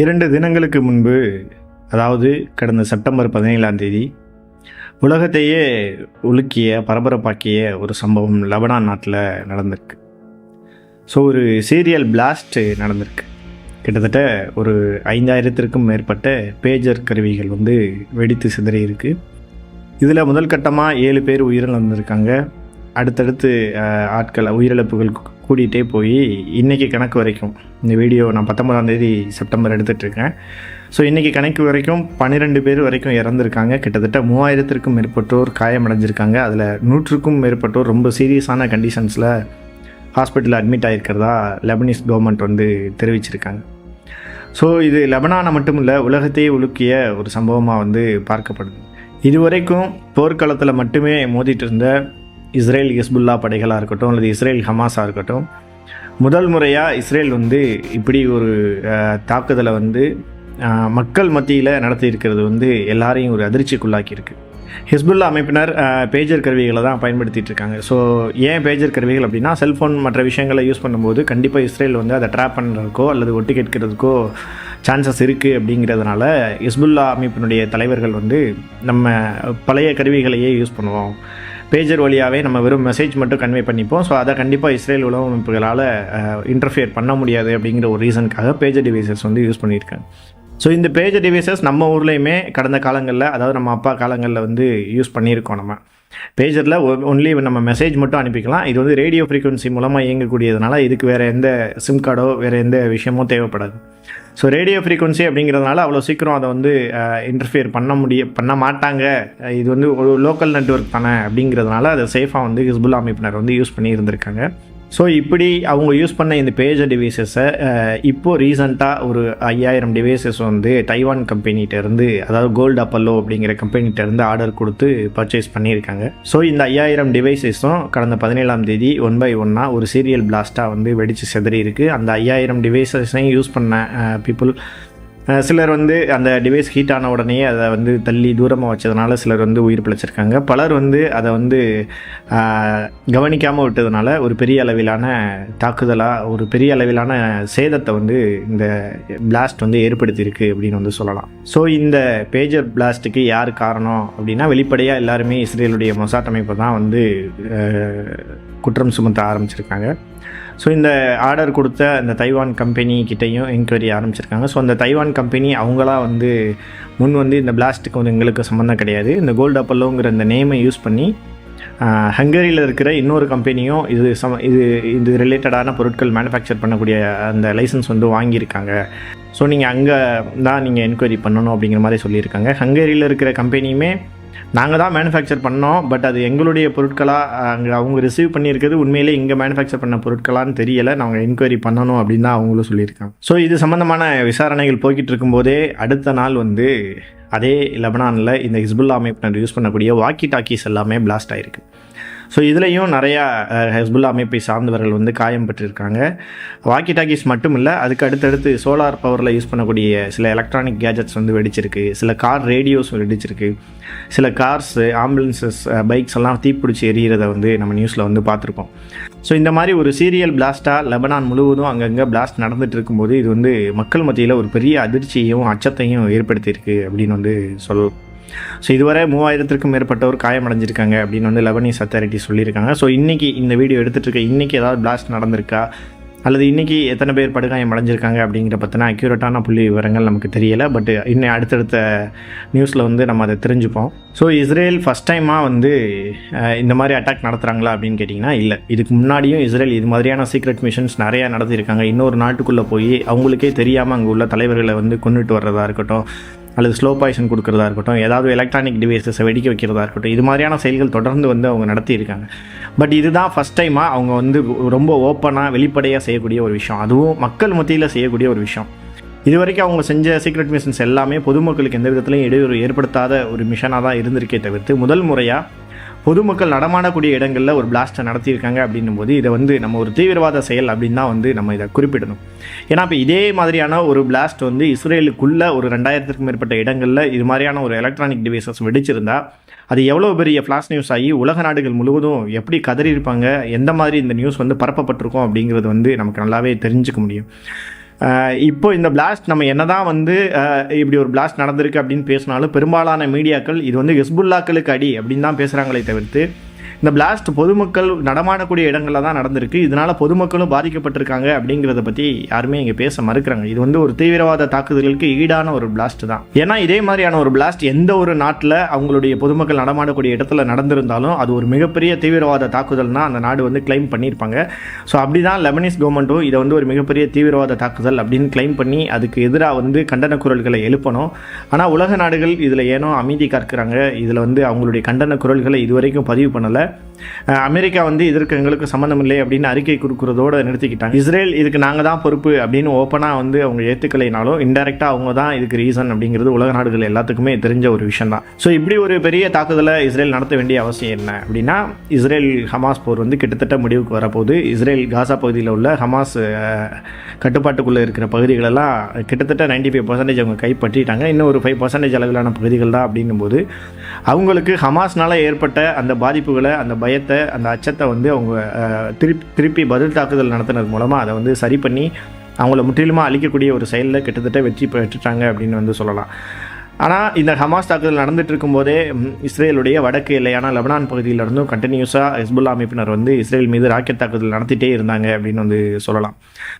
இரண்டு தினங்களுக்கு முன்பு அதாவது கடந்த செப்டம்பர் பதினேழாம் தேதி உலகத்தையே உலுக்கிய பரபரப்பாக்கிய ஒரு சம்பவம் லெபனான் நாட்டில் நடந்திருக்கு. ஸோ ஒரு சீரியல் பிளாஸ்ட்டு நடந்திருக்கு. கிட்டத்தட்ட ஒரு ஐந்தாயிரத்திற்கும் மேற்பட்ட பேஜர் கருவிகள் வந்து வெடித்து சிதறியிருக்கு இதில் முதல் கட்டமாக ஏழு பேர் உயிரிழந்திருக்காங்க. அடுத்தடுத்து ஆட்கள் உயிரிழப்புகள் கூடிகிட்டே போய் இன்றைக்கி கணக்கு வரைக்கும் இந்த வீடியோ நான் பத்தொம்பதாந்தேதி செப்டம்பர் எடுத்துகிட்ருக்கேன். ஸோ இன்றைக்கி கணக்கு வரைக்கும் பன்னிரெண்டு பேர் வரைக்கும் இறந்துருக்காங்க. கிட்டத்தட்ட மூவாயிரத்திற்கும் மேற்பட்டோர் காயமடைஞ்சிருக்காங்க. அதில் நூற்றுக்கும் மேற்பட்டோர் ரொம்ப சீரியஸான கண்டிஷன்ஸில் ஹாஸ்பிட்டலில் அட்மிட் ஆகிருக்கிறதா லெபனீஸ் கவர்மெண்ட் வந்து தெரிவிச்சிருக்காங்க. ஸோ இது லெபனானை மட்டும் இல்லை உலகத்தையே உலுக்கிய ஒரு சம்பவமாக வந்து பார்க்கப்படுது. இதுவரைக்கும் போர்க்களத்தில் மட்டுமே மோதிட்டு இருந்த இஸ்ரேல் ஹிஸ்புல்லா படைகளாக இருக்கட்டும் அல்லது இஸ்ரேல் ஹமாஸாக இருக்கட்டும் முதல் முறையாக இஸ்ரேல் வந்து இப்படி ஒரு தாக்குதலை வந்து மக்கள் மத்தியில் நடத்தியிருக்கிறது வந்து எல்லாரையும் ஒரு அதிர்ச்சிக்குள்ளாக்கியிருக்கு. ஹிஸ்புல்லா அமைப்பினர் பேஜர் கருவிகளை தான் பயன்படுத்திட்டு இருக்காங்க. ஸோ ஏன் பேஜர் கருவிகள் அப்படின்னா செல்ஃபோன் மற்ற விஷயங்களை யூஸ் பண்ணும்போது கண்டிப்பாக இஸ்ரேல் வந்து அதை ட்ராப் பண்ணுறதுக்கோ அல்லது ஒட்டி கேட்கிறதுக்கோ சான்சஸ் இருக்குது அப்படிங்கிறதுனால ஹிஸ்புல்லா அமைப்பினுடைய தலைவர்கள் வந்து நம்ம பழைய கருவிகளையே யூஸ் பண்ணுவோம். பேஜர் வழியாகவே நம்ம வெறும் மெசேஜ் மட்டும் கன்வே பண்ணிப்போம். ஸோ அதை கண்டிப்பாக இஸ்ரேல் உளவு அமைப்புகளால் இன்டர்ஃபியர் பண்ண முடியாது அப்படிங்கிற ஒரு ரீசனுக்காக பேஜர் டிவைசஸ் வந்து யூஸ் பண்ணியிருக்காங்க. ஸோ இந்த பேஜர் டிவைசஸ் நம்ம ஊர்லேயுமே கடந்த காலங்களில் அதாவது நம்ம அப்பா காலங்களில் வந்து யூஸ் பண்ணியிருக்கோம் நம்ம. பேஜரில் ஒன்லி நம்ம மெசேஜ் மட்டும் அனுப்பிக்கலாம். இது வந்து ரேடியோ ஃப்ரீக்குவன்சி மூலமாக இயங்கக்கூடியதுனால இதுக்கு வேறு எந்த சிம் கார்டோ வேறு எந்த விஷயமோ தேவைப்படாது. ஸோ ரேடியோ ஃப்ரீக்வன்சி அப்படிங்கிறதுனால அவ்வளோ சீக்கிரம் அதை வந்து இன்டர்ஃபியர் பண்ண முடிய பண்ண மாட்டாங்க. இது வந்து ஒரு லோக்கல் நெட்வொர்க் தானே அப்படிங்கிறதுனால அதை சேஃபாக வந்து ஹிஸ்புல்லா அமைப்பினர் வந்து யூஸ் பண்ணி இருந்திருக்காங்க. ஸோ இப்படி அவங்க யூஸ் பண்ண இந்த பேஜர் டிவைசஸை இப்போது ரீசண்டாக ஒரு ஐயாயிரம் டிவைசஸ் வந்து தைவான் கம்பெனிகிட்டேருந்து அதாவது கோல்டு அப்பல்லோ அப்படிங்கிற கம்பெனிகிட்டேருந்து ஆர்டர் கொடுத்து பர்ச்சேஸ் பண்ணியிருக்காங்க. ஸோ இந்த ஐயாயிரம் டிவைசஸும் கடந்த பதினேழாம் தேதி ஒன் பை ஒன்னாக ஒரு சீரியல் பிளாஸ்ட்டாக வந்து வெடித்து செதறி இருக்குது அந்த ஐயாயிரம் டிவைசஸையும் யூஸ் பண்ண பீப்புள் சிலர் வந்து அந்த டிவைஸ் ஹீட் ஆன உடனே அதை வந்து தள்ளி தூரமாக வச்சதுனால சிலர் வந்து உயிர் பிழைச்சிருக்காங்க. பலர் வந்து அதை வந்து கவனிக்காமல் விட்டதுனால ஒரு பெரிய அளவிலான தாக்குதலாக ஒரு பெரிய அளவிலான சேதத்தை வந்து இந்த பிளாஸ்ட் வந்து ஏற்படுத்தியிருக்கு அப்படின்னு வந்து சொல்லலாம். ஸோ இந்த பேஜர் பிளாஸ்ட்டுக்கு யார் காரணம் அப்படின்னா வெளிப்படையாக எல்லாருமே இஸ்ரேலுடைய மொசாட் அமைப்பு தான் வந்து குற்றம் சுமத்த ஆரம்பிச்சிருக்காங்க. ஸோ இந்த ஆர்டர் கொடுத்த அந்த தைவான் கம்பெனி கிட்டேயும் என்கொயரி ஆரம்பிச்சிருக்காங்க. ஸோ அந்த தைவான் கம்பெனி அவங்களா வந்து முன் வந்து இந்த பிளாஸ்ட்டுக்கு வந்து எங்களுக்கு சம்மந்தம் கிடையாது. இந்த கோல்டு அப்பல்லோங்கிற இந்த நேமை யூஸ் பண்ணி ஹங்கரியில் இருக்கிற இன்னொரு கம்பெனியும் இது சம இது இது ரிலேட்டடான பொருட்கள் மேனுஃபேக்சர் பண்ணக்கூடிய அந்த லைசன்ஸ் வந்து வாங்கியிருக்காங்க. ஸோ நீங்கள் அங்கே தான் நீங்கள் என்கொயரி பண்ணணும் அப்படிங்கிற மாதிரி சொல்லியிருக்காங்க. ஹங்கரியில் இருக்கிற கம்பெனியுமே நாங்கள் தான் மேனுஃபேக்சர் பண்ணோம் பட் அது எங்களுடைய பொருட்களாக அங்கே அவங்க ரிசீவ் பண்ணியிருக்கிறது உண்மையிலே இங்கே மேனுஃபேக்சர் பண்ண பொருட்களான்னு தெரியலை. நாங்கள் என்கொயரி பண்ணணும் அப்படின்னு தான் அவங்களும் சொல்லியிருக்காங்க. ஸோ இது சம்மந்தமான விசாரணைகள் போய்கிட்டு இருக்கும்போதே அடுத்த நாள் வந்து அதே லெபனானில் இந்த ஹிஸ்புல்லா அமைப்பினர் யூஸ் பண்ணக்கூடிய வாக்கி டாக்கீஸ் எல்லாமே பிளாஸ்ட் ஆகிருக்கு ஸோ இதுலேயும் நிறையா ஹெஸ்புல்லா அமைப்பை சார்ந்தவர்கள் வந்து காயம் பெற்றிருக்காங்க. வாக்கி டாக்கீஸ் மட்டும் இல்லை அதுக்கு அடுத்தடுத்து சோலார் பவரில் யூஸ் பண்ணக்கூடிய சில எலக்ட்ரானிக் கேஜெட்ஸ் வந்து வெடிச்சிருக்கு. சில கார் ரேடியோஸ் வெடிச்சிருக்கு. சில கார்ஸு ஆம்புலன்சஸ் பைக்ஸ் எல்லாம் தீப்பிடிச்சி எரியிறத வந்து நம்ம நியூஸில் வந்து பார்த்துருக்கோம். ஸோ இந்த மாதிரி ஒரு சீரியல் பிளாஸ்ட்டாக லெபனான் முழுவதும் அங்கங்கே பிளாஸ்ட் நடந்துட்டு இருக்கும்போது இது வந்து மக்கள் மத்தியில் ஒரு பெரிய அதிர்ச்சியையும் அச்சத்தையும் ஏற்படுத்தியிருக்கு அப்படின்னு வந்து சொல்லலாம். ஸோ இதுவரை மூவாயிரத்திற்கும் மேற்பட்டவர் காயமடைஞ்சிருக்காங்க அப்படின்னு வந்து லெபனீஸ் அத்தாரிட்டி சொல்லியிருக்காங்க. ஸோ இன்றைக்கி இந்த வீடியோ எடுத்துகிட்டு இருக்க இன்றைக்கி ஏதாவது பிளாஸ்ட் நடந்திருக்கா? அல்லது இன்றைக்கி எத்தனை பேர் படுகாயம் அடைஞ்சிருக்காங்க அப்படிங்கிற பற்றின அக்யூரேட்டான புள்ளி விவரங்கள் நமக்கு தெரியலை. பட் இன்னும் அடுத்தடுத்த நியூஸில் வந்து நம்ம அதை தெரிஞ்சுப்போம். ஸோ இஸ்ரேல் ஃபஸ்ட் டைமாக வந்து இந்த மாதிரி அட்டாக் நடத்துகிறாங்களா அப்படின்னு கேட்டிங்கன்னா இல்லை. இதுக்கு முன்னாடியும் இஸ்ரேல் இது மாதிரியான சீக்ரெட் மிஷன்ஸ் நிறையா நடத்தியிருக்காங்க. இன்னொரு நாட்டுக்குள்ளே போய் அவங்களுக்கே தெரியாமல் அங்கே உள்ள தலைவர்களை வந்து கொண்டுட்டு வர்றதா இருக்கட்டும் அல்லது ஸ்லோ பாய்சன் கொடுக்குறதா இருக்கட்டும் ஏதாவது எலக்ட்ரானிக் டிவைஸஸை வெடிக்க வைக்கிறதா இருக்கட்டும் இது மாதிரியான செயல்கள் தொடர்ந்து வந்து அவங்க நடத்தியிருக்காங்க. பட் இதுதான் ஃபஸ்ட் டைமாக அவங்க வந்து ரொம்ப ஓப்பனாக வெளிப்படையாக செய்யக்கூடிய ஒரு விஷயம். அதுவும் மக்கள் மத்தியில் செய்யக்கூடிய ஒரு விஷயம். இது வரைக்கும் அவங்க செஞ்ச சீக்ரெட் மிஷன்ஸ் எல்லாமே பொதுமக்களுக்கு எந்த விதத்துலையும் இடையூறு ஏற்படுத்தாத ஒரு மிஷனாக தான் இருந்திருக்கே தவிர்த்து முதல் முறையாக பொதுமக்கள் நடமாடக்கூடிய இடங்களில் ஒரு பிளாஸ்ட்டை நடத்தியிருக்காங்க அப்படின்னும் போது இதை வந்து நம்ம ஒரு தீவிரவாத செயல் அப்படின்னு தான் வந்து நம்ம இதை குறிப்பிடணும். ஏன்னா இப்போ இதே மாதிரியான ஒரு பிளாஸ்ட் வந்து இஸ்ரேலுக்குள்ளே ஒரு ரெண்டாயிரத்துக்கும் மேற்பட்ட இடங்களில் இது மாதிரியான ஒரு எலக்ட்ரானிக் டிவைசஸ் வெடிச்சிருந்தா அது எவ்வளோ பெரிய ஃப்ளாஷ் நியூஸ் ஆகி உலக நாடுகள் முழுவதும் எப்படி கதறியிருப்பாங்க எந்த மாதிரி இந்த நியூஸ் வந்து பரப்பப்பட்டிருக்கும் அப்படிங்கிறது வந்து நமக்கு நல்லாவே தெரிஞ்சுக்க முடியும். இப்போ இந்த பிளாஸ்ட் நம்ம என்னதான் வந்து இப்படி ஒரு பிளாஸ்ட் நடந்திருக்கு அப்படின்னு பேசினாலும் பெரும்பாலான மீடியாக்கள் இது வந்து ஹெஸ்புல்லாக்களுக்கு அடி அப்படின்னு தான் பேசுகிறாங்களே தவிர்த்து இந்த பிளாஸ்ட் பொதுமக்கள் நடமாடக்கூடிய இடங்களில் தான் நடந்திருக்கு. இதனால் பொதுமக்களும் பாதிக்கப்பட்டிருக்காங்க அப்படிங்கிறத பற்றி யாருமே இங்கே பேச மறுக்கிறாங்க. இது வந்து ஒரு தீவிரவாத தாக்குதலுக்கு ஈடான ஒரு பிளாஸ்ட் தான். ஏன்னா இதே மாதிரியான ஒரு பிளாஸ்ட் எந்த ஒரு நாட்டில் அவங்களுடைய பொதுமக்கள் நடமாடக்கூடிய இடத்துல நடந்திருந்தாலும் அது ஒரு மிகப்பெரிய தீவிரவாத தாக்குதல்னா அந்த நாடு வந்து கிளைம் பண்ணியிருப்பாங்க. ஸோ அப்படி தான் லெபனிஸ் கவர்மெண்ட்டும் இதை வந்து ஒரு மிகப்பெரிய தீவிரவாத தாக்குதல் அப்படின்னு கிளைம் பண்ணி அதுக்கு எதிராக வந்து கண்டன குரல்களை எழுப்பணும். ஆனால் உலக நாடுகள் இதில் ஏனோ அமைதி காக்கிறாங்க. இதில் வந்து அவங்களுடைய கண்டன குரல்களை இதுவரைக்கும் பதிவு பண்ணலை. அமெரிக்கா வந்து இதற்கு எங்களுக்கு சம்மந்தம் இல்லை அப்படின்னு அறிக்கை கொடுக்குறதோட நிறுத்திக்கிட்டாங்க. இஸ்ரேல் இதுக்கு நாங்கள் தான் பொறுப்பு அப்படின்னு ஓப்பனாக வந்து அவங்க ஏற்றுக்கலைனாலும் இன்டெரக்டாக அவங்க தான் இதுக்கு ரீசன் அப்படிங்கிறது உலக நாடுகள் எல்லாத்துக்குமே தெரிஞ்ச ஒரு விஷயம் தான். ஸோ இப்படி ஒரு பெரிய தாக்குதலை இஸ்ரேல் நடத்த வேண்டிய அவசியம் என்ன அப்படின்னா இஸ்ரேல் ஹமாஸ் போர் வந்து கிட்டத்தட்ட முடிவுக்கு வரப்போகுது. இஸ்ரேல் காசா பகுதியில் உள்ள ஹமாஸ் கட்டுப்பாட்டுக்குள்ளே இருக்கிற பகுதிகளெல்லாம் கிட்டத்தட்ட 95% ஃபைவ் பர்சன்டேஜ் அவங்க கைப்பற்றிட்டாங்க. இன்னும் ஒரு ஃபைவ் பர்சன்டேஜ் அளவிலான பகுதிகள் தான் அப்படிங்கும்போது அவங்களுக்கு ஹமாஸ்னால் ஏற்பட்ட அந்த பாதிப்புகளை அந்த பயத்தை அந்த அச்சத்தை வந்து அவங்க திருப்பி திருப்பி பதில் தாக்குதல் நடத்துனது மூலமாக அதை வந்து சரி பண்ணி அவங்கள முற்றிலுமாக அழிக்கக்கூடிய ஒரு செயலில் கிட்டத்தட்ட வெற்றி பெற்றுட்டாங்க அப்படின்னு வந்து சொல்லலாம். ஆனால் இந்த ஹமாஸ் தாக்குதல் நடந்துட்டு இருக்கும்போதே இஸ்ரேலுடைய வடக்கு எல்லையான லெபனான் பகுதியிலிருந்தும் கண்டினியூஸாக ஹெஸ்புல்லா அமைப்பினர் வந்து இஸ்ரேல் மீது ராக்கெட் தாக்குதல் நடத்திட்டே இருந்தாங்க அப்படின்னு வந்து சொல்லலாம்.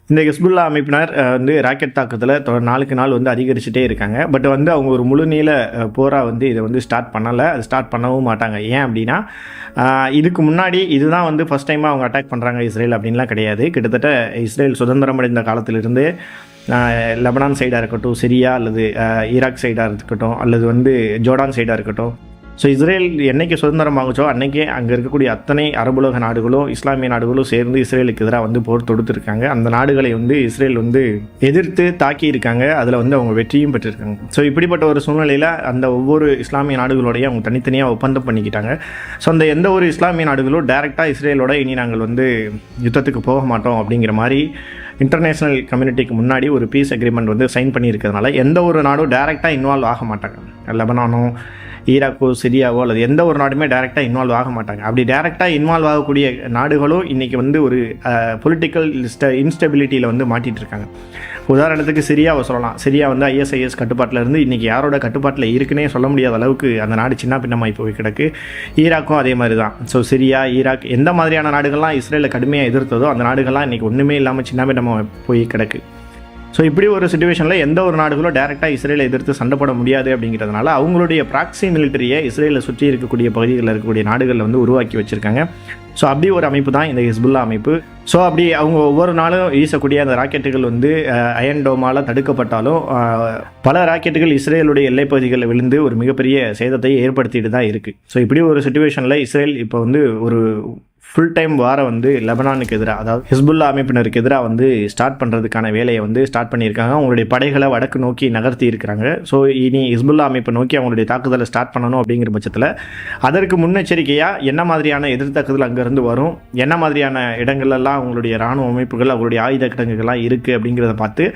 இந்த ஹெஸ்புல்லா அமைப்பினர் வந்து ராக்கெட் தாக்குதலை தொ- நாளுக்கு நாள் வந்து அதிகரிச்சுட்டே இருக்காங்க. பட் வந்து அவங்க ஒரு முழுநீள போராக வந்து இதை வந்து ஸ்டார்ட் பண்ணலை. அது ஸ்டார்ட் பண்ணவும் மாட்டாங்க. ஏன் அப்படின்னா இதுக்கு முன்னாடி இதுதான் வந்து ஃபஸ்ட் டைமாக அவங்க அட்டாக் பண்ணுறாங்க இஸ்ரேல் அப்படின்லாம் கிடையாது. கிட்டத்தட்ட இஸ்ரேல் சுதந்திரம் அடைந்த காலத்திலிருந்து லெபனான் சைடாக இருக்கட்டும் சிரியா அல்லது ஈராக் சைடாக இருக்கட்டும் அல்லது வந்து ஜோர்டான் சைடாக இருக்கட்டும். ஸோ இஸ்ரேல் என்றைக்கு சுதந்திரம் வாங்குச்சோ அன்னைக்கே அங்கே இருக்கக்கூடிய அத்தனை அரபுலக நாடுகளும் இஸ்லாமிய நாடுகளும் சேர்ந்து இஸ்ரேலுக்கு எதிராக வந்து போர் தொடுத்திருக்காங்க. அந்த நாடுகளை வந்து இஸ்ரேல் வந்து எதிர்த்து தாக்கி இருக்காங்க அதில் வந்து அவங்க வெற்றியும் பெற்றிருக்காங்க. ஸோ இப்படிப்பட்ட ஒரு சூழ்நிலையில் அந்த ஒவ்வொரு இஸ்லாமிய நாடுகளோடையும் அவங்க தனித்தனியாக ஒப்பந்தம் பண்ணிக்கிட்டாங்க. ஸோ அந்த எந்த ஒரு இஸ்லாமிய நாடுகளும் டைரெக்டாக இஸ்ரேலோட இனி நாங்கள் வந்து யுத்தத்துக்கு போக மாட்டோம் அப்படிங்கிற மாதிரி இன்டர்நேஷ்னல் கம்யூனிட்டிக்கு முன்னாடி ஒரு பீஸ் அக்ரிமெண்ட் வந்து சைன் பண்ணியிருக்கிறதுனால எந்த ஒரு நாடும் டேரெக்டாக இன்வால்வ் ஆக மாட்டாங்க. லெபனானோ ஈராக்கோ சிரியாவோ அல்லது எந்த ஒரு நாடுமே டேரெக்டாக இன்வால்வ் ஆக மாட்டாங்க. அப்படி டேரெக்டாக இன்வால்வ் ஆகக்கூடிய நாடுகளும் இன்றைக்கி வந்து ஒரு பொலிட்டிக்கல் இன்ஸ்டபிலிட்டியில் வந்து மாட்டிகிட்டு இருக்காங்க. உதாரணத்துக்கு சிரியாவை சொல்லலாம். சிரியா வந்து ஐஎஸ்ஐஎஸ் கட்டுப்பாட்டில் இருந்து இன்றைக்கி யாரோட கட்டுப்பாட்டில் இருக்குன்னே சொல்ல முடியாத அளவுக்கு அந்த நாடு சின்ன பின்னமாகி போய் கிடக்கு. ஈராக்கும் அதே மாதிரி தான் ஸோ சிரியா ஈராக் எந்த மாதிரியான நாடுகள்லாம் இஸ்ரேலை கடுமையாக எதிர்த்ததோ அந்த நாடுகள்லாம் இன்றைக்கி ஒன்றுமே இல்லாமல் சின்ன பின்னமாக போய் கிடக்கு. ஸோ இப்படி ஒரு சுச்சுவேஷனில் எந்த ஒரு நாடுகளும் டேரெக்டாக இஸ்ரேலை எதிர்த்து சண்டை போட முடியாது அப்படிங்கிறதுனால அவங்களுடைய ப்ராக்சி மிலிட்டரியை இஸ்ரேலை சுற்றி இருக்கக்கூடிய பகுதிகளில் இருக்கக்கூடிய நாடுகளில் வந்து உருவாக்கி வச்சுருக்காங்க. ஸோ அப்படி ஒரு அமைப்பு தான் இந்த ஹிஸ்புல்லா அமைப்பு. ஸோ அப்படி அவங்க ஒவ்வொரு நாளும் வீசக்கூடிய அந்த ராக்கெட்டுகள் வந்து அயன் டோமால் தடுக்கப்பட்டாலும் பல ராக்கெட்டுகள் இஸ்ரேலுடைய எல்லைப்பகுதிகளில் விழுந்து ஒரு மிகப்பெரிய சேதத்தை ஏற்படுத்திட்டு தான் இருக்குது ஸோ இப்படி ஒரு சுச்சுவேஷனில் இஸ்ரேல் இப்போ வந்து ஒரு ஃபுல் டைம் வார வந்து லெபனானுக்கு எதிராக அதாவது ஹிஸ்புல்லா அமைப்பினருக்கு எதிராக வந்து ஸ்டார்ட் பண்ணுறதுக்கான வேலையை வந்து ஸ்டார்ட் பண்ணியிருக்காங்க. அவங்களுடைய படைகளை வடக்கு நோக்கி நகர்த்தி இருக்கிறாங்க. ஸோ இனி ஹிஸ்புல்லா அமைப்பை நோக்கி அவங்களுடைய தாக்குதலை ஸ்டார்ட் பண்ணணும் அப்படிங்கிற பட்சத்தில் அதற்கு முன்னெச்சரிக்கையாக என்ன மாதிரியான எதிர்த்தாக்குதல் அங்கேருந்து வரும்? என்ன மாதிரியான இடங்கள்லாம் அவங்களுடைய இராணுவ அமைப்புகள் அவங்களுடைய ஆயுத கிடங்குகள்லாம் இருக்குது அப்படிங்கிறத பார்த்து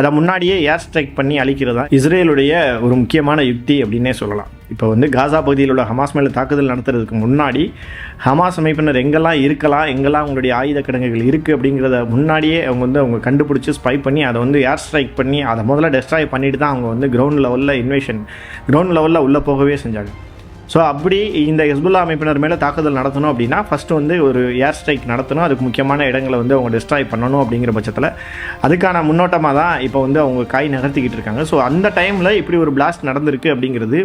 அதை முன்னாடியே ஏர் ஸ்ட்ரைக் பண்ணி அழிக்கிறதா? இஸ்ரேலுடைய ஒரு முக்கியமான யுக்தி அப்படின்னே சொல்லலாம். இப்போ வந்து காசா பகுதியில் உள்ள ஹமாஸ் மேலே தாக்குதல் நடத்துறதுக்கு முன்னாடி ஹமாஸ் அமைப்பினர் எங்கெல்லாம் இருக்கலாம் எங்கெல்லாம் அவங்களுடைய ஆயுத கிடங்குகள் இருக்குது அப்படிங்கிறத முன்னாடியே அவங்க வந்து அவங்க கண்டுபிடிச்சி ஸ்பை பண்ணி அதை வந்து ஏர் ஸ்ட்ரைக் பண்ணி அதை முதல்ல டெஸ்ட்ராய் பண்ணிட்டு தான் அவங்க வந்து கிரவுண்ட் லெவலில் இன்வேஷன் கிரவுண்ட் லெவலில் உள்ளே போகவே செஞ்சாங்க. ஸோ அப்படி இந்த ஹெஸ்புல்லா அமைப்பினர் மேலே தாக்குதல் நடத்தணும் அப்படின்னா ஃபஸ்ட்டு வந்து ஒரு ஏர் ஸ்ட்ரைக் நடத்தணும் அதுக்கு முக்கியமான இடங்களை வந்து அவங்க டிஸ்ட்ராய் பண்ணணும் அப்படிங்கிற பட்சத்தில். அதுக்கான முன்னோட்டமாக தான் இப்போ வந்து அவங்க காய் நகர்த்திக்கிட்டு இருக்காங்க. ஸோ அந்த டைமில் இப்படி ஒரு பிளாஸ்ட் நடந்திருக்கு அப்படிங்கிறது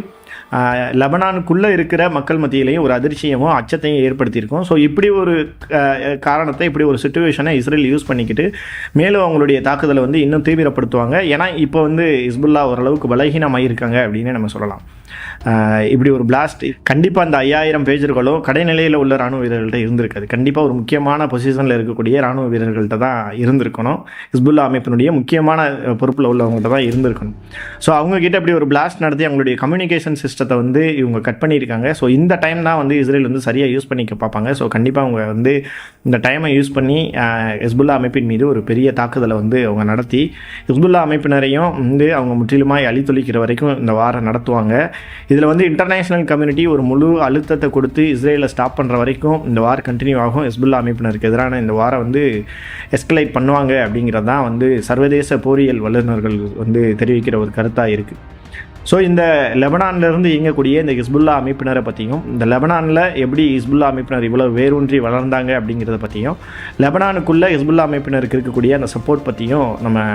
லெபனானுக்குள்ளே இருக்கிற மக்கள் மத்தியிலையும் ஒரு அதிர்ச்சியமும் அச்சத்தையும் ஏற்படுத்தியிருக்கும். ஸோ இப்படி ஒரு காரணத்தை இப்படி ஒரு சுச்சுவேஷனை இஸ்ரேல் யூஸ் பண்ணிக்கிட்டு மேலும் அவங்களுடைய தாக்குதலை வந்து இன்னும் தீவிரப்படுத்துவாங்க. ஏன்னா இப்போ வந்து ஹிஸ்புல்லா ஓரளவுக்கு பலகீனமாக இருக்காங்க அப்படின்னு நம்ம சொல்லலாம். இப்படி ஒரு பிளாஸ்ட் கண்டிப்பாக அந்த ஐயாயிரம் பேஜர்களும் கடைநிலையில் உள்ள ராணுவ வீரர்கள்ட்ட இருந்திருக்காது. கண்டிப்பாக ஒரு முக்கியமான பொசிஷனில் இருக்கக்கூடிய ராணுவ வீரர்கள்ட்ட தான் இருந்திருக்கணும். ஹிஸ்புல்லா அமைப்பினுடைய முக்கியமான பொறுப்பில் உள்ளவங்கள்ட்ட தான் இருந்திருக்கணும். ஸோ அவங்கக்கிட்ட இப்படி ஒரு பிளாஸ்ட் நடத்தி அவங்களுடைய கம்யூனிகேஷன் சிஸ்டத்தை வந்து இவங்க கட் பண்ணியிருக்காங்க. ஸோ இந்த டைம் தான் வந்து இஸ்ரேல் வந்து சரியாக யூஸ் பண்ணிக்க பார்ப்பாங்க. ஸோ கண்டிப்பாக அவங்க வந்து இந்த டைமை யூஸ் பண்ணி ஹிஸ்புல்லா அமைப்பின் மீது ஒரு பெரிய தாக்குதலை வந்து அவங்க நடத்தி ஹிஸ்புல்லா அமைப்பினரையும் வந்து அவங்க முற்றிலுமாய் அழித்தொழிக்கிற வரைக்கும் இந்த வாரம் நடத்துவாங்க. இதில் வந்து இன்டர்நேஷ்னல் கம்யூனிட்டி ஒரு முழு அழுத்தத்தை கொடுத்து இஸ்ரேலை ஸ்டாப் பண்ணுற வரைக்கும் இந்த வார் கண்டினியூ ஆகும். ஹெஸ்புல்லா அமைப்பினருக்கு எதிரான இந்த வாரை வந்து எஸ்கலேட் பண்ணுவாங்க அப்படிங்கிறது தான் வந்து சர்வதேச போரியல் வல்லுநர்கள் வந்து தெரிவிக்கிற ஒரு கருத்தாக இருக்குது ஸோ இந்த லெபனான்லேருந்து இயங்கக்கூடிய இந்த ஹிஸ்புல்லா அமைப்பினரை பற்றியும் இந்த லெபனானில் எப்படி ஹிஸ்புல்லா அமைப்பினர் இவ்வளோ வேரூன்றி வளர்ந்தாங்க அப்படிங்கிறத பற்றியும் லெபனானுக்குள்ளே ஹிஸ்புல்லா அமைப்பினருக்கு இருக்கக்கூடிய அந்த சப்போர்ட் பற்றியும் நம்ம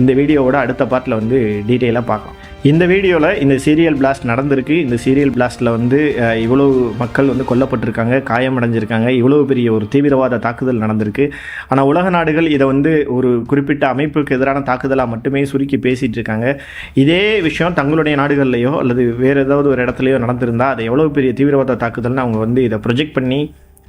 இந்த வீடியோவோட அடுத்த பார்ட்டில் வந்து டீட்டெயிலாக பார்க்கலாம். இந்த வீடியோவில் இந்த சீரியல் பிளாஸ்ட் நடந்திருக்கு. இந்த சீரியல் பிளாஸ்ட்டில் வந்து இவ்வளோ இவ்வளவு மக்கள் வந்து கொல்லப்பட்டிருக்காங்க காயமடைஞ்சிருக்காங்க. இவ்வளோ பெரிய ஒரு தீவிரவாத தாக்குதல் நடந்திருக்கு. ஆனால் உலக நாடுகள் இதை வந்து ஒரு குறிப்பிட்ட அமைப்புக்கு எதிரான தாக்குதலாக மட்டுமே சுருக்கி பேசிகிட்டு இருக்காங்க இதே விஷயம் தங்களுடைய நாடுகள்லையோ அல்லது வேறு ஏதாவது ஒரு இடத்துலையோ நடந்திருந்தா அது எவ்வளோ பெரிய தீவிரவாத தாக்குதல்னு அவங்க வந்து இதை ப்ரொஜெக்ட் பண்ணி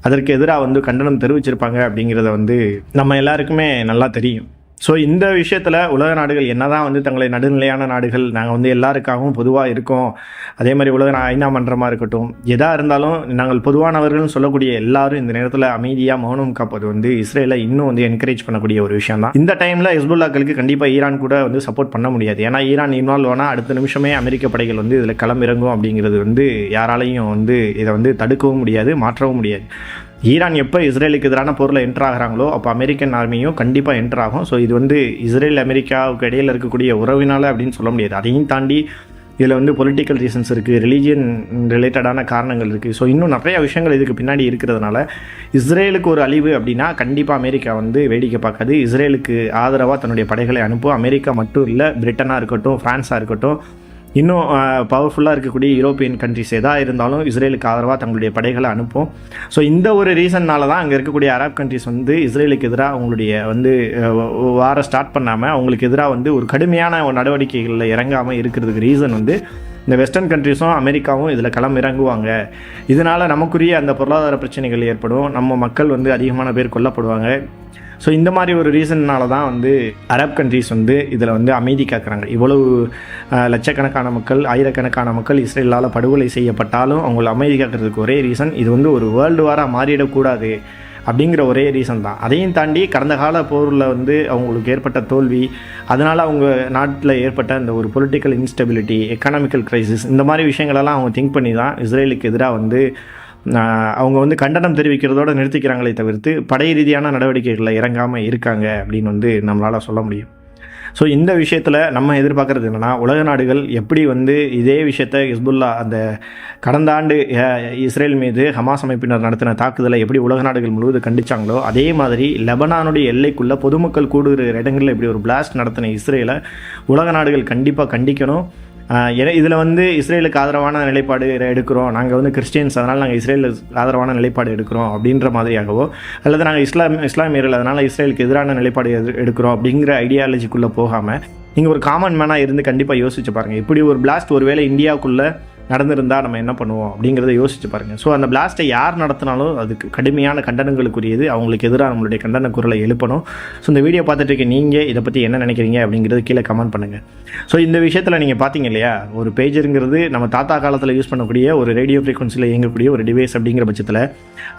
அதற்கு எதிராக வந்து கண்டனம் தெரிவிச்சிருப்பாங்க அப்படிங்கிறத வந்து நம்ம எல்லாருக்குமே நல்லா தெரியும். ஸோ இந்த விஷயத்தில் உலக நாடுகள் என்னதான் வந்து தங்களை நடுநிலையான நாடுகள் நாங்கள் வந்து எல்லாருக்காகவும் பொதுவாக இருக்கோம். அதே மாதிரி உலக நா- ஐநா மன்றமாக இருக்கட்டும் எதாக இருந்தாலும் நாங்கள் பொதுவானவர்கள்னு சொல்லக்கூடிய எல்லாரும் இந்த நேரத்தில் அமைதியாக மௌனம் காப்பது வந்து இஸ்ரேலை இன்னும் வந்து என்கரேஜ் பண்ணக்கூடிய ஒரு விஷயம் தான் இந்த டைமில் ஹிஸ்புல்லாக்களுக்கு கண்டிப்பாக ஈரான் கூட வந்து சப்போர்ட் பண்ண முடியாது. ஏன்னா ஈரான் இன்வால்வ் ஆனால் அடுத்த நிமிஷமே அமெரிக்க படைகள் வந்து இதில் களமிறங்கும் அப்படிங்கிறது வந்து யாராலையும் வந்து இதை வந்து தடுக்கவும் முடியாது மாற்றவும் முடியாது. ஈரான் எப்போ இஸ்ரேலுக்கு எதிரான போரில் என்ட்ராகிறாங்களோ அப்போ அமெரிக்கன் ஆர்மியும் கண்டிப்பாக என்ட்ராகும் ஆகும். ஸோ இது வந்து இஸ்ரேல் அமெரிக்காவுக்கு இடையில் இருக்கக்கூடிய உறவினால் அப்படின்னு சொல்ல முடியாது. அதையும் தாண்டி இதில் வந்து பொலிட்டிக்கல் ரீசன்ஸ் இருக்குது ரிலீஜியன் ரிலேட்டடான காரணங்கள் இருக்குது ஸோ இன்னும் நிறையா விஷயங்கள் இதுக்கு பின்னாடி இருக்கிறதுனால இஸ்ரேலுக்கு ஒரு அழிவு அப்படின்னா கண்டிப்பாக அமெரிக்கா வந்து வேடிக்கை பார்க்காது. இஸ்ரேலுக்கு ஆதரவாக தன்னுடைய படைகளை அனுப்பும் அமெரிக்கா மட்டும் இல்லை பிரிட்டனாக இருக்கட்டும் ஃப்ரான்ஸாக இருக்கட்டும் இன்னும் பவர்ஃபுல்லாக இருக்கக்கூடிய யூரோப்பியன் கண்ட்ரிஸ் எதாக இருந்தாலும் இஸ்ரேலுக்கு ஆதரவாக தங்களுடைய படைகளை அனுப்பும் ஸோ இந்த ஒரு ரீசன்னால தான் அங்கே இருக்கக்கூடிய அரப் கண்ட்ரிஸ் வந்து இஸ்ரேலுக்கு எதிராக அவங்களுடைய வந்து வார ஸ்டார்ட் பண்ணாமல் அவங்களுக்கு எதிராக வந்து ஒரு கடுமையான ஒரு நடவடிக்கைகளில் இறங்காமல் இருக்கிறதுக்கு ரீசன் வந்து இந்த வெஸ்டர்ன் கண்ட்ரிஸும் அமெரிக்காவும் இதில் களம் இறங்குவாங்க. இதனால் நமக்குரிய அந்த பொருளாதார பிரச்சனைகள் ஏற்படும். நம்ம மக்கள் வந்து அதிகமான பேர் கொல்லப்படுவாங்க. ஸோ இந்த மாதிரி ஒரு ரீசன்னால தான் வந்து அரப் கண்ட்ரிஸ் வந்து இதில் வந்து அமைதி காக்குறாங்க. இவ்வளவு லட்சக்கணக்கான மக்கள் ஆயிரக்கணக்கான மக்கள் இஸ்ரேலால் படுகொலை செய்யப்பட்டாலும் அவங்கள அமைதி காக்கிறதுக்கு ஒரே ரீசன் இது வந்து ஒரு வேர்ல்டு வாராக மாறிடக்கூடாது அப்படிங்கிற ஒரே ரீசன் தான். அதையும் தாண்டி கடந்த கால போரில் வந்து அவங்களுக்கு ஏற்பட்ட தோல்வி அதனால் அவங்க நாட்டில் ஏற்பட்ட இந்த ஒரு பொலிட்டிக்கல் இன்ஸ்டெபிலிட்டி எக்கனாமிக்கல் க்ரைசிஸ் இந்த மாதிரி விஷயங்களெல்லாம் அவங்க திங்க் பண்ணி தான் இஸ்ரேலுக்கு எதிராக வந்து அவங்க வந்து கண்டனம் தெரிவிக்கிறதோட நிறுத்திக்கிறாங்களே தவிர்த்து படை ரீதியான நடவடிக்கைகளில் இறங்காமல் இருக்காங்க அப்படின்னு வந்து நம்மளால் சொல்ல முடியும். ஸோ இந்த விஷயத்தில் நம்ம எதிர்பார்க்குறது என்னென்னா உலக நாடுகள் எப்படி வந்து இதே விஷயத்த ஹிஸ்புல்லா அந்த கடந்த ஆண்டு இஸ்ரேல் மீது ஹமாஸ் அமைப்பினர் நடத்தின தாக்குதலை எப்படி உலக நாடுகள் முழுவதும் கண்டிச்சாங்களோ அதே மாதிரி லெபனானுடைய எல்லைக்குள்ளே பொதுமக்கள் கூடுகிற இடங்களில் இப்படி ஒரு பிளாஸ்ட் நடத்தின இஸ்ரேலை உலக நாடுகள் கண்டிப்பாக கண்டிக்கணும். இதில் வந்து இஸ்ரேலுக்கு ஆதரவான நிலைப்பாடு எடுக்கிறோம். நாங்கள் வந்து கிறிஸ்டியன்ஸ் அதனால் நாங்கள் இஸ்ரேலுக்கு ஆதரவான நிலைப்பாடு எடுக்கிறோம் அப்படின்ற மாதிரியாகவோ அல்லது நாங்கள் இஸ்லாம் இஸ்லாமியர்கள் அதனால் இஸ்ரேலுக்கு எதிரான நிலைப்பாடு எது- எடுக்கிறோம் அப்படிங்கிற ஐடியாலஜிக்குள்ளே போகாமல் நீங்கள் ஒரு காமன் மேனாக இருந்து கண்டிப்பாக யோசிச்சு பாருங்கள் இப்படி ஒரு பிளாஸ்ட் ஒருவேளை இந்தியாவுக்குள்ளே நடந்திருந்தால் நம்ம என்ன பண்ணுவோம் அப்படிங்கிறத யோசிச்சு பாருங்கள் ஸோ அந்த பிளாஸ்ட்டை யார் நடத்தினாலும் அதுக்கு கடுமையான கண்டனங்களுக்குரியது. அவங்களுக்கு எதிராக நம்மளுடைய கண்டன குரலை எழுப்பணும். ஸோ இந்த வீடியோ பார்த்துட்டு இருக்க நீங்கள் இதை பற்றி என்ன நினைக்கிறீங்க அப்படிங்கிறது கீழே கமெண்ட் பண்ணுங்கள் ஸோ இந்த விஷயத்தில் நீங்கள் பார்த்தீங்க இல்லையா? ஒரு பேஜருங்கிறது நம்ம தாத்தா காலத்தில் யூஸ் பண்ணக்கூடிய ஒரு ரேடியோ ஃப்ரீக்வன்சியில் இயங்கக்கூடிய ஒரு டிவைஸ் அப்படிங்கிற பட்சத்தில்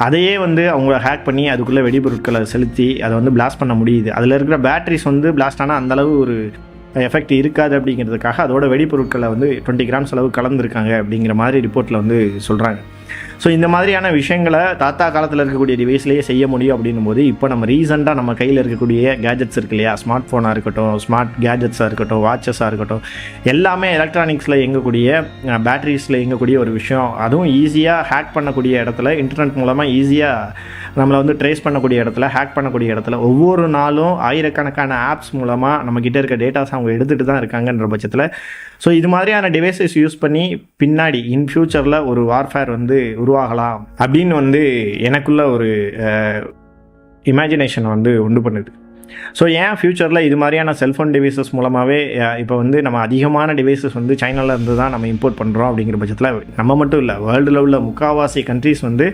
அதையே வந்து அவங்க ஹேக் பண்ணி அதுக்குள்ளே வெடிபொருட்களை செலுத்தி அதை வந்து பிளாஸ்ட் பண்ண முடியுது. அதில் இருக்கிற பேட்டரிஸ் வந்து பிளாஸ்ட் ஆனால் அந்தளவு ஒரு எஃபெக்ட் இருக்காது அப்படிங்கிறதுக்காக அதோட வெடிப்பொருட்களை வந்து டுவெண்ட்டி கிராம்ஸ் அளவு கலந்துருக்காங்க அப்படிங்கிற மாதிரி ரிப்போர்ட்டில் வந்து சொல்கிறாங்க ஸோ இந்த மாதிரியான விஷயங்களை தாத்தா காலத்தில் இருக்கக்கூடிய டிவைஸ்லேயே செய்ய முடியும் அப்படின்னும் போது இப்போ நம்ம ரீசெண்டாக நம்ம கையில் இருக்கக்கூடிய கேஜெட்ஸ் இருக்கு இல்லையா? ஸ்மார்ட் ஃபோனாக இருக்கட்டும் ஸ்மார்ட் கேஜெட்ஸாக இருக்கட்டும் வாட்சஸாக இருக்கட்டும் எல்லாமே எலக்ட்ரானிக்ஸில் இயங்கக்கூடிய பேட்டரிஸில் இயங்கக்கூடிய ஒரு விஷயம். அதுவும் ஈஸியாக ஹேக் பண்ணக்கூடிய இடத்துல இன்டர்நெட் மூலமாக ஈஸியாக நம்மளை வந்து ட்ரேஸ் பண்ணக்கூடிய இடத்துல ஹேக் பண்ணக்கூடிய இடத்துல ஒவ்வொரு நாளும் ஆயிரக்கணக்கான ஆப்ஸ் மூலமாக நம்மக்கிட்ட இருக்க டேட்டாஸ் அவங்க எடுத்துகிட்டு தான் இருக்காங்கன்ற பட்சத்தில் ஸோ இது மாதிரியான டிவைசஸ் யூஸ் பண்ணி பின்னாடி இன் ஃப்யூச்சரில் ஒரு வார்ஃபேர் வந்து உருவாகலாம் அப்படின்னு வந்து எனக்குள்ள ஒரு இமேஜினேஷன் வந்து உண்டு பண்ணுது. ஸோ ஏன் ஃப்யூச்சரில் இது மாதிரியான செல்ஃபோன் டிவைசஸ் மூலமாகவே இப்போ வந்து நம்ம அதிகமான டிவைசஸ் வந்து சைனாவில் இருந்து தான் நம்ம இம்போர்ட் பண்ணுறோம் அப்படிங்கிற பட்சத்தில் நம்ம மட்டும் இல்லை வேர்ல்டில் உள்ள முக்காவாசி கண்ட்ரீஸ் வந்து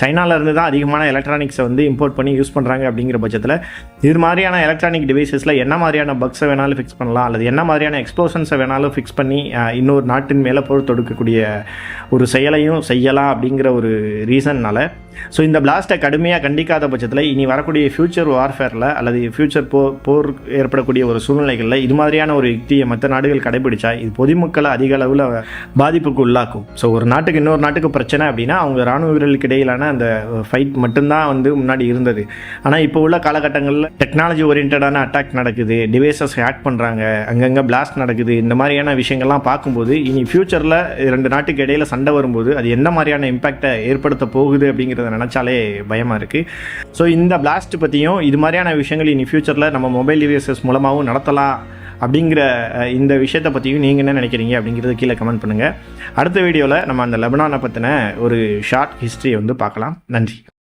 சைனாவிலேருந்து தான் அதிகமான எலக்ட்ரானிக்ஸை வந்து இம்போர்ட் பண்ணி யூஸ் பண்ணுறாங்க அப்படிங்கிற பட்சத்தில் இது மாதிரியான எலக்ட்ரானிக் டிவைசஸில் என்ன மாதிரியான பக்ஸை வேணாலும் ஃபிக்ஸ் பண்ணலாம் அல்லது என்ன மாதிரியான எக்ஸ்ப்ளோஷன்ஸை வேணாலும் ஃபிக்ஸ் பண்ணி இன்னொரு நாட்டின் மேலே போர் தொடுக்கக்கூடிய ஒரு செயலையும் செய்யலாம் அப்படிங்கிற ஒரு ரீசன்னால் ஸோ இந்த பிளாஸ்ட்டை கடுமையாக கண்டிக்காத பட்சத்தில் இனி வரக்கூடிய ஃபியூச்சர் வார்ஃபேரில் அல்லது ஃபியூச்சர் போ போர் ஏற்படக்கூடிய ஒரு சூழ்நிலைகளில் இது மாதிரியான ஒரு யுக்தியை மற்ற நாடுகள் கடைபிடிச்சா இது பொதுமக்களை அதிக அளவில் பாதிப்புக்கு உள்ளாக்கும். ஸோ ஒரு நாட்டுக்கு இன்னொரு நாட்டுக்கு பிரச்சனை அப்படின்னா அவங்க ராணுவ வீரர்களுக்கு இடையிலான அந்த ஃபைட் மட்டும்தான் வந்து முன்னாடி இருந்தது. ஆனால் இப்போ உள்ள காலகட்டங்களில் டெக்னாலஜி ஓரியன்டான அட்டாக் நடக்குது டிவைசஸ் ஹேக் பண்ணுறாங்க அங்கங்கே பிளாஸ்ட் நடக்குது இந்த மாதிரியான விஷயங்கள்லாம் பார்க்கும்போது இனி ஃபியூச்சரில் ரெண்டு நாட்டுக்கு இடையில சண்டை வரும்போது அது என்ன மாதிரியான இம்பேக்டை ஏற்படுத்த போகுது அப்படிங்கிறத நினச்சாலே பயமாக இருக்குது ஸோ இந்த பிளாஸ்ட் பற்றியும் இது மாதிரியான விஷயங்கள் இனி ஃபியூச்சரில் நம்ம மொபைல் டிவைசஸ் மூலமாகவும் நடத்தலாம் அப்படிங்கிற இந்த விஷயத்தை பற்றியும் நீங்கள் என்ன நினைக்கிறீங்க அப்படிங்கிறது கீழே கமெண்ட் பண்ணுங்கள் அடுத்த வீடியோவில் நம்ம அந்த லெபனானை பற்றின ஒரு ஷார்ட் ஹிஸ்ட்ரியை வந்து பார்க்கலாம். நன்றி.